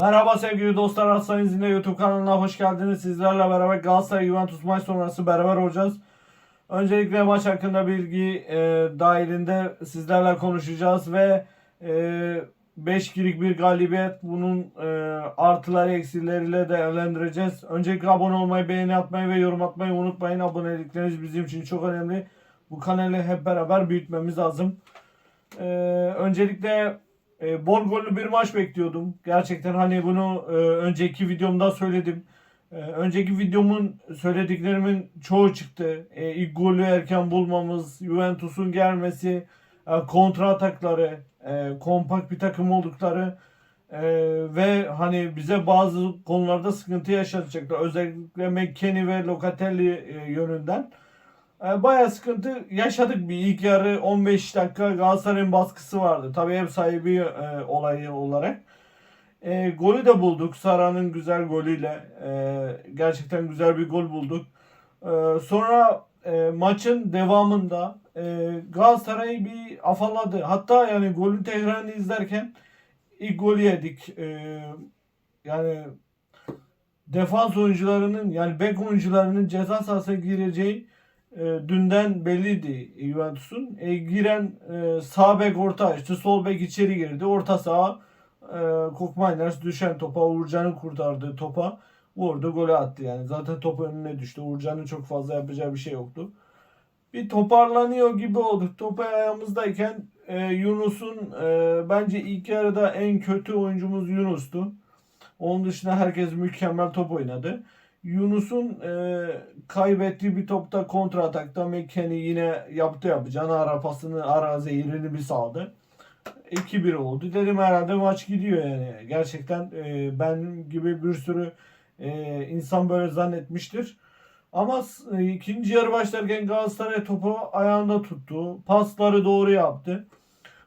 Merhaba sevgili dostlar Aslan İzinde YouTube kanalına hoş geldiniz. Sizlerle beraber Galatasaray Juventus maç sonrası beraber olacağız. Öncelikle maç hakkında bilgi e, dahilinde sizlerle konuşacağız ve e, 5-2'lik bir galibiyet bunun e, artıları eksileriyle değerlendireceğiz. Öncelikle abone olmayı, beğeni atmayı ve yorum atmayı unutmayın. Abonelikleriniz bizim için çok önemli. Bu kanalı hep beraber büyütmemiz lazım. E, öncelikle e, bol gollü bir maç bekliyordum. Gerçekten hani bunu e, önceki videomda söyledim. E, önceki videomun söylediklerimin çoğu çıktı. E, ilk golü erken bulmamız, Juventus'un gelmesi, e, kontra atakları, e, kompakt bir takım oldukları e, ve hani bize bazı konularda sıkıntı yaşatacaklar. Özellikle McKennie ve Locatelli e, yönünden. E, Bayağı sıkıntı yaşadık bir ilk yarı 15 dakika Galatasaray'ın baskısı vardı. Tabii ev sahibi e, olayı olarak. E, golü de bulduk. Sara'nın güzel golüyle. E, gerçekten güzel bir gol bulduk. E, sonra e, maçın devamında e, Galatasaray bir afalladı. Hatta yani golün tekrarını izlerken ilk golü yedik. E, yani defans oyuncularının yani bek oyuncularının ceza sahasına gireceği e, dünden belliydi Juventus'un. E, giren e, sağ bek orta açtı. Sol bek içeri girdi. Orta saha e, Kokmayners düşen topa Uğurcan'ın kurtardığı topa vurdu. Golü attı yani. Zaten top önüne düştü. Uğurcan'ın çok fazla yapacağı bir şey yoktu. Bir toparlanıyor gibi olduk. Topa ayağımızdayken e, Yunus'un e, bence ilk yarıda en kötü oyuncumuz Yunus'tu. Onun dışında herkes mükemmel top oynadı. Yunus'un e, kaybettiği bir topta kontra atakta McKennie yine yaptı yapacağını ara pasını ara bir saldı. 2-1 oldu. Dedim herhalde maç gidiyor yani. Gerçekten e, ben gibi bir sürü e, insan böyle zannetmiştir. Ama e, ikinci yarı başlarken Galatasaray topu ayağında tuttu. Pasları doğru yaptı.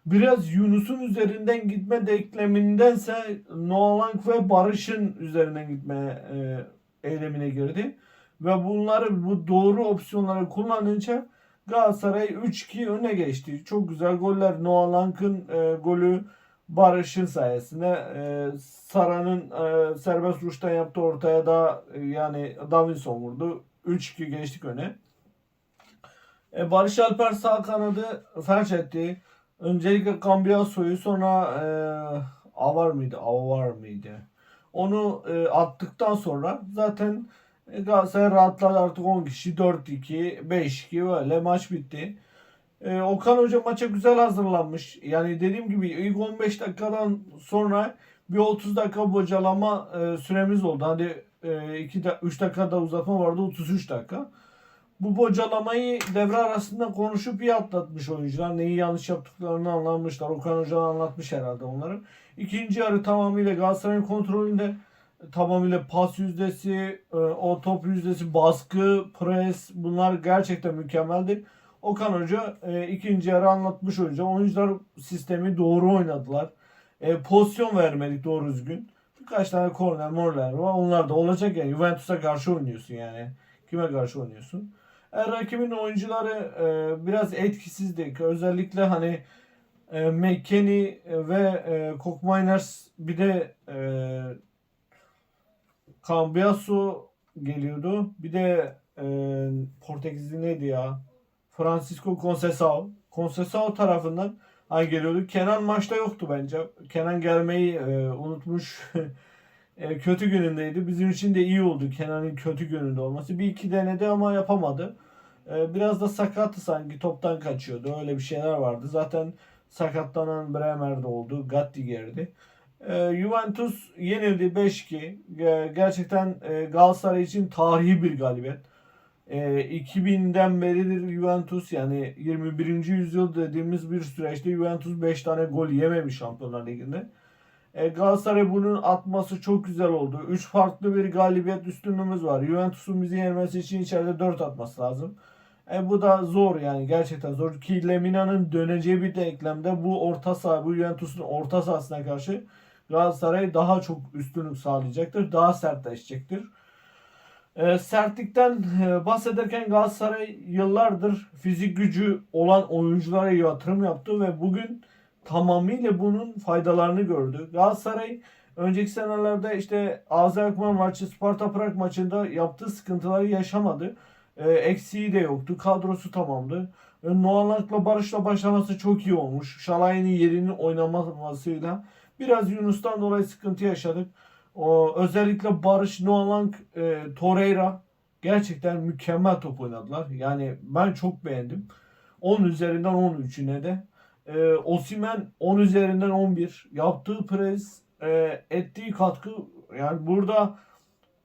Biraz Yunus'un üzerinden gitme denklemindense Noalank ve Barış'ın üzerinden gitme e, eylemine girdi. Ve bunları bu doğru opsiyonları kullanınca Galatasaray 3-2 öne geçti. Çok güzel goller. Noah Lank'ın e, golü Barış'ın sayesinde e, Sara'nın e, serbest vuruştan yaptığı ortaya da e, yani Davinson vurdu. 3-2 geçtik öne. E, Barış Alper sağ kanadı felç etti. Öncelikle Cambiaso'yu sonra e, Avar mıydı? Avar mıydı? Onu e, attıktan sonra zaten e, Galatasaray rahatladı artık 10 kişi 4-2 5-2 böyle maç bitti. E, Okan Hoca maça güzel hazırlanmış. Yani dediğim gibi ilk 15 dakikadan sonra bir 30 dakika bocalama e, süremiz oldu. Hadi e, 2 da, 3 dakikada uzatma vardı 33 dakika. Bu bocalamayı devre arasında konuşup iyi atlatmış oyuncular. Neyi yanlış yaptıklarını anlamışlar. Okan Hoca anlatmış herhalde onları. İkinci yarı tamamıyla Galatasaray'ın kontrolünde tamamıyla pas yüzdesi, e, o top yüzdesi, baskı, pres bunlar gerçekten mükemmeldi. Okan Hoca e, ikinci yarı anlatmış hoca. Oyuncular sistemi doğru oynadılar. E, pozisyon vermedik doğru düzgün. Birkaç tane korner morler var. Onlar da olacak yani. Juventus'a karşı oynuyorsun yani. Kime karşı oynuyorsun? E, rakibin oyuncuları e, biraz etkisizdi. Özellikle hani e, McKennie ve e, Kokmayners bir de e, Cambiaso geliyordu. Bir de e, Portekizli neydi ya? Francisco Conceição. Conceição tarafından hani geliyordu. Kenan maçta yoktu bence. Kenan gelmeyi e, unutmuş. e, kötü günündeydi. Bizim için de iyi oldu Kenan'ın kötü gününde olması. Bir iki denedi ama yapamadı. E, biraz da sakattı sanki. Toptan kaçıyordu. Öyle bir şeyler vardı. Zaten sakatlanan Bremer'de oldu. Gatti gerdi. E, Juventus yenildi 5-2. E, gerçekten e, Galatasaray için tarihi bir galibiyet. E, 2000'den beridir Juventus yani 21. yüzyıl dediğimiz bir süreçte Juventus 5 tane gol yememiş Şampiyonlar Ligi'nde. E, Galatasaray bunun atması çok güzel oldu. 3 farklı bir galibiyet üstünlüğümüz var. Juventus'un bizi yenmesi için içeride 4 atması lazım. E, bu da zor yani gerçekten zor. Ki Lemina'nın döneceği bir denklemde bu orta saha, bu Juventus'un orta sahasına karşı Galatasaray daha çok üstünlük sağlayacaktır. Daha sertleşecektir. E, sertlikten e, bahsederken Galatasaray yıllardır fizik gücü olan oyunculara yatırım yaptı ve bugün tamamıyla bunun faydalarını gördü. Galatasaray önceki senelerde işte AZ Alkmaar maçı, Sparta Prag maçında yaptığı sıkıntıları yaşamadı. E, eksiği de yoktu. Kadrosu tamamdı. E, Noalak'la Barış'la başlaması çok iyi olmuş. Şalay'ın yerini oynamasıyla biraz Yunus'tan dolayı sıkıntı yaşadık. O özellikle Barış, Noalank, e, Torreira gerçekten mükemmel top oynadılar. Yani ben çok beğendim. 10 üzerinden 13'üne de. E, Osimen 10 üzerinden 11. Yaptığı pres, e, ettiği katkı yani burada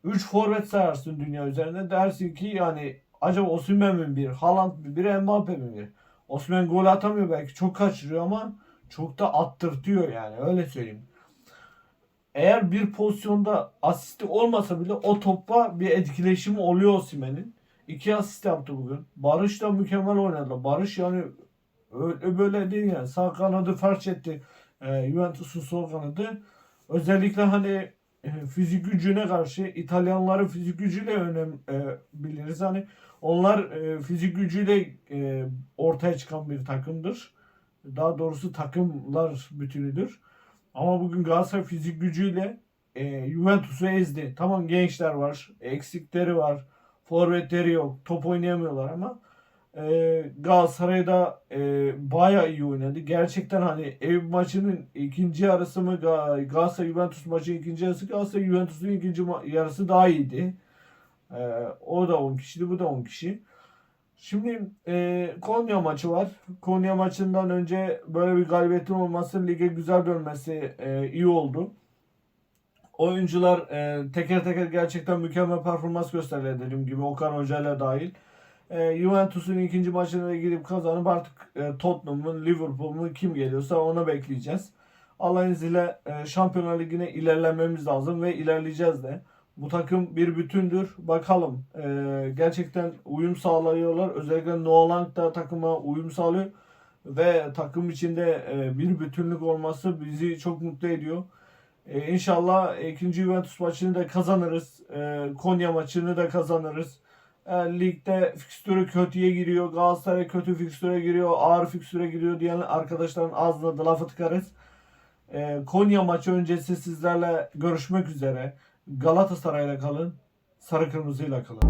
3 forvet sayarsın dünya üzerinde. Dersin ki yani acaba Osimhen mi bir, Haaland mi bir, Mbappe mi bir? Osimhen gol atamıyor belki çok kaçırıyor ama çok da attırtıyor yani öyle söyleyeyim. Eğer bir pozisyonda asisti olmasa bile o topla bir etkileşimi oluyor Osimhen'in. İki asist yaptı bugün. Barış da mükemmel oynadı. Barış yani öyle böyle değil yani. Sağ kanadı fark etti. E, Juventus'un sol kanadı. Özellikle hani e, fizik gücüne karşı İtalyanları fizik gücüyle önem e, biliriz. Hani onlar e, fizik gücüyle e, ortaya çıkan bir takımdır. Daha doğrusu takımlar bütünüdür. Ama bugün Galatasaray fizik gücüyle e, Juventus'u ezdi. Tamam gençler var, eksikleri var, forvetleri yok, top oynayamıyorlar ama e, Galatasaray'da e, bayağı iyi oynadı. Gerçekten hani ev maçının ikinci yarısı mı Ga- Galatasaray Juventus maçının ikinci yarısı Galatasaray Juventus'un ikinci yarısı daha iyiydi. E, o da 10 kişiydi, bu da 10 kişi. Şimdi e, Konya maçı var. Konya maçından önce böyle bir galibiyetin olması lige güzel dönmesi e, iyi oldu. Oyuncular e, teker teker gerçekten mükemmel performans gösterdiler dediğim gibi Okan Hoca ile dahil. E, Juventus'un ikinci maçına gidip kazanıp artık e, Tottenham'ın, Liverpool'un kim geliyorsa ona bekleyeceğiz. Allah'ın izniyle e, Şampiyonlar Ligi'ne ilerlememiz lazım ve ilerleyeceğiz de. Bu takım bir bütündür. Bakalım. e, gerçekten uyum sağlıyorlar. Özellikle Noah da takıma uyum sağlıyor. Ve takım içinde e, bir bütünlük olması bizi çok mutlu ediyor. E, inşallah ikinci Juventus maçını da kazanırız. E, Konya maçını da kazanırız. E, ligde fikstürü kötüye giriyor. Galatasaray kötü fikstüre giriyor. Ağır fikstüre giriyor diyen arkadaşların ağzına da lafı tıkarız. E, Konya maçı öncesi sizlerle görüşmek üzere. Galatasaray'la kalın. Sarı kırmızıyla kalın.